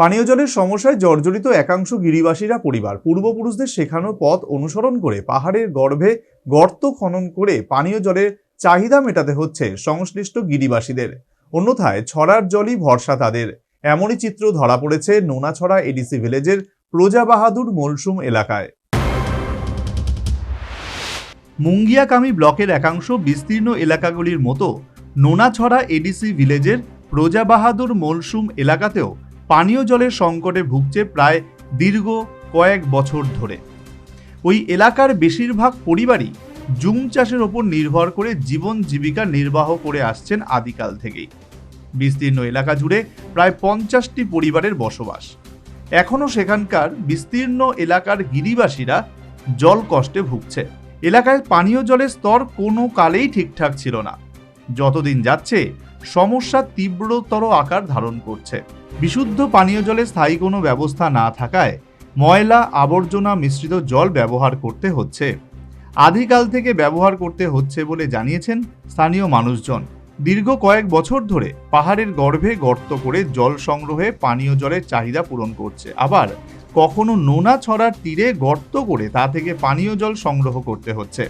পানীয় জলের সমস্যায় জর্জরিত একাংশ গিরিবাসীরা পরিবার। পূর্বপুরুষদের শেখানো পথ অনুসরণ করে পাহাড়ের গর্ভে গর্ত খনন করে পানীয় জলের চাহিদা মেটাতে হচ্ছে সংশ্লিষ্ট গিরিবাসীদের। অন্যথায় ছড়ার জলই ভরসা তাদের। এমনই চিত্র ধরা পড়েছে নোনাছড়া এডিসি ভিলেজের প্রজাবাহাদুর মলসুম এলাকায়। মুঙ্গিয়াকামি ব্লকের একাংশ বিস্তীর্ণ এলাকাগুলির মতো নোনাছড়া এডিসি ভিলেজের প্রজাবাহাদুর মলসুম এলাকাতেও পানীয় জলের সংকটে ভুগছে প্রায় দীর্ঘ কয়েক বছর ধরে। ওই এলাকার বেশিরভাগ পরিবারই জুম চাষের ওপর নির্ভর করে জীবন জীবিকা নির্বাহ করে আসছেন আদিকাল থেকেই। বিস্তীর্ণ এলাকা জুড়ে প্রায় পঞ্চাশটি পরিবারের বসবাস। এখনও সেখানকার বিস্তীর্ণ এলাকার গিরিবাসীরা জল কষ্টে ভুগছে। এলাকায় পানীয় জলের স্তর কোনো কালেই ঠিকঠাক ছিল না। যতদিন যাচ্ছে, সমস্যা তীব্রতর আকার ধারণ করছে। বিশুদ্ধ পানীয় জলের স্থায়ী কোনো ব্যবস্থা না থাকায় ময়লা আবর্জনা মিশ্রিত জল ব্যবহার করতে হচ্ছে। আদিকাল থেকে ব্যবহার করতে হচ্ছে বলে জানিয়েছেন স্থানীয় মানুষজন। দীর্ঘ কয়েক বছর ধরে পাহাড়ের গর্ভে গর্ত করে জল সংগ্রহে পানীয় জলের চাহিদা পূরণ করছে। আবার কখনো নোনা ছড়ার তীরে গর্ত করে তা থেকে পানীয় জল সংগ্রহ করতে হচ্ছে।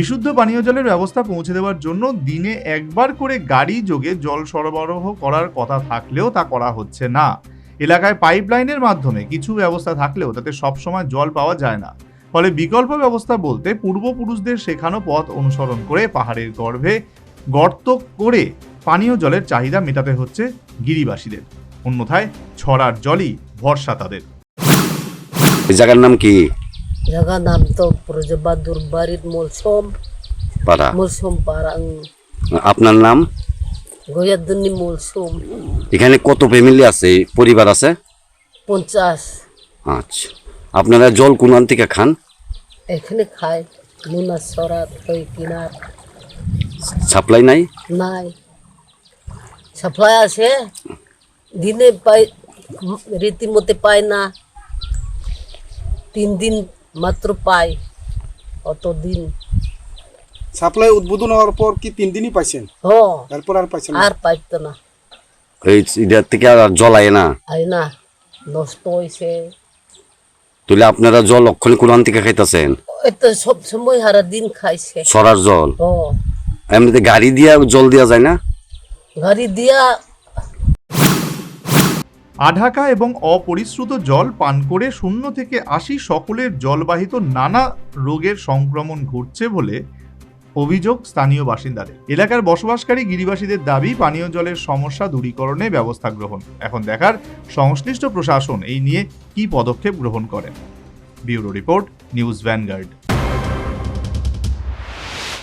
বিশুদ্ধ পানীয় জলের ব্যবস্থা পৌঁছে দেওয়ার জন্য দিনে একবার করে গাড়ি যোগে জল সরবরাহ করার কথা থাকলেও তা করা হচ্ছে না। এলাকায় পাইপলাইনের মাধ্যমে কিছু ব্যবস্থা থাকলেও তাতে সবসময় জল পাওয়া যায় না। ফলে বিকল্প ব্যবস্থা বলতে পূর্বপুরুষদের শেখানো পথ অনুসরণ করে পাহাড়ের গর্ভে গর্ত করে পানীয় জলের চাহিদা মেটাতে হচ্ছে গিরিবাসীদের। অন্যথায় ছড়ার জলই ভরসা তাদের। জায়গার নাম কি? জায়গার নাম তো প্রজবাদুর বাড়ির মলসম পাড়া মলসম পাড়াং আপনার নাম গয়াদুনি মলসম এখানে কত ফ্যামিলি আছে পরিবার আছে পঞ্চাশ আচ্ছা আপনারা জল কোন থেকে খান এখানে খায় নুনা সরা ওই কিনার সাপ্লাই নাই নাই সাপ্লাই আছে দিনে পাই রীতিমতে পায় না তিন দিন মাত্র পাই অত দিন সাপ্লাই উদ্বোধন হওয়ার পর কি তিন দিনই পাইছেন? হ তারপর আর পাইছেন আর পাইতো না। এই এটার থেকে আর জল আয় না? আই না নষ্ট হয়েছে তাহলে আপনারা জল অক্ষণ কোন থেকে খাইতেছেন? ওই তো সব সময় হারা দিন খাইছে। সরার জল? ও এমনিতে গাড়ি দিয়া জল দেওয়া যায় না? গাড়ি দিয়া আঢাকা এবং অপরিশ্রুত জল পান করে শূন্য থেকে আশি সকলের জলবাহিত নানা রোগের সংক্রমণ ঘটছে বলে অভিযোগ স্থানীয় বাসিন্দাদের। এলাকার বসবাসকারী গিরিবাসীদের দাবি, পানীয় জলের সমস্যা দূরীকরণে ব্যবস্থা গ্রহণ। এখন দেখার সংশ্লিষ্ট প্রশাসন এই নিয়ে কী পদক্ষেপ গ্রহণ করেন। Bureau report, news Vanguard.